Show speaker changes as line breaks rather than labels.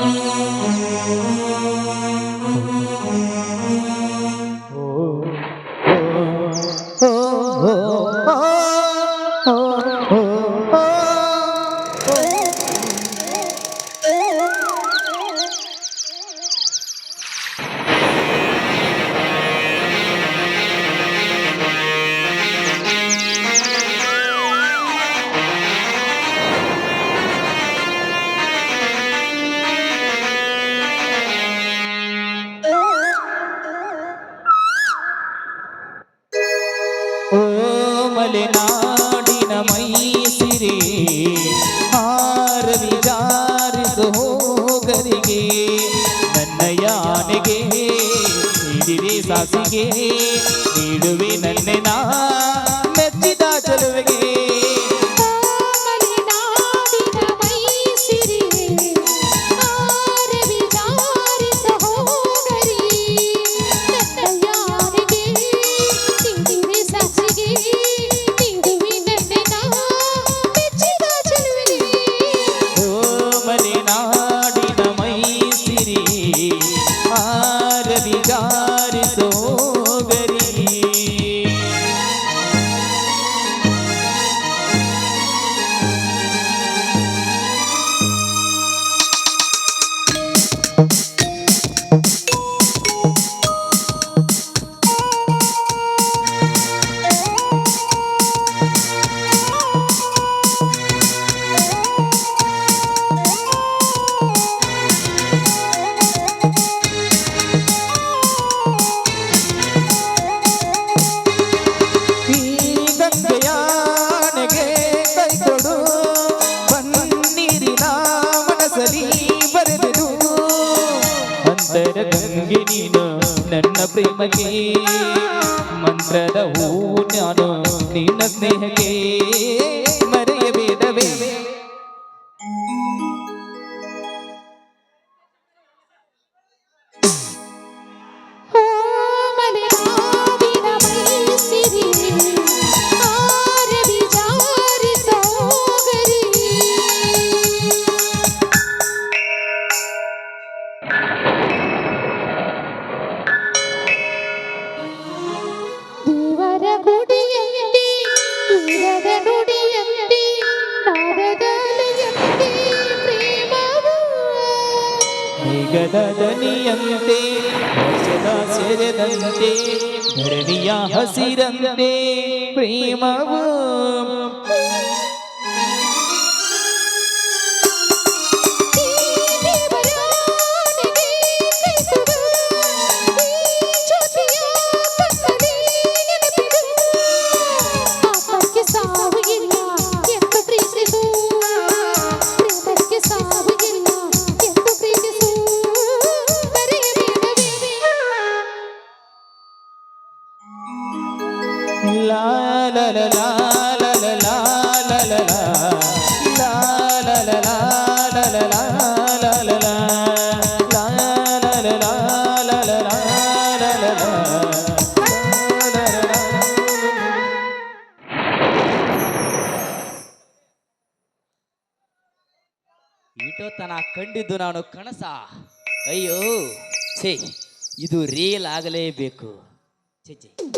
Mm-hmm. ಮಲೆನಾಡಿನ ಮೈಸಿರಿ ಹಾರವಿ ಜಾರಿಸು ಹೋಗರಿಗೆ ನನ್ನ ಯಾನೆಗೆ ಸಾಸಿಗೆ ನೀಡುವೆ ನನ್ನೆನ ಮೆಚ್ಚಿದ Thank you. ಗಂಗೆ ನೀನು ನನ್ನ ಪ್ರೇಮಕ್ಕೆ ಮಂತ್ರದ ಹೂ ನಾನು ನಿನ್ನ ಸ್ನೇಹಕ್ಕೆ. ಮೇಘದ ದನಿಯಂತೆ ಸೆರೆದಂತೆ ಧರಣಿಯ ಹಸಿರಂತೆ ಪ್ರೇಮವು
ಈಟೋತನ ಕಂಡಿದ್ದು ನಾನು ಕನಸ. ಅಯ್ಯೋ ಛೇ ಇದು ರಿಯಲ್ ಆಗಲೇಬೇಕು. ಛೇ.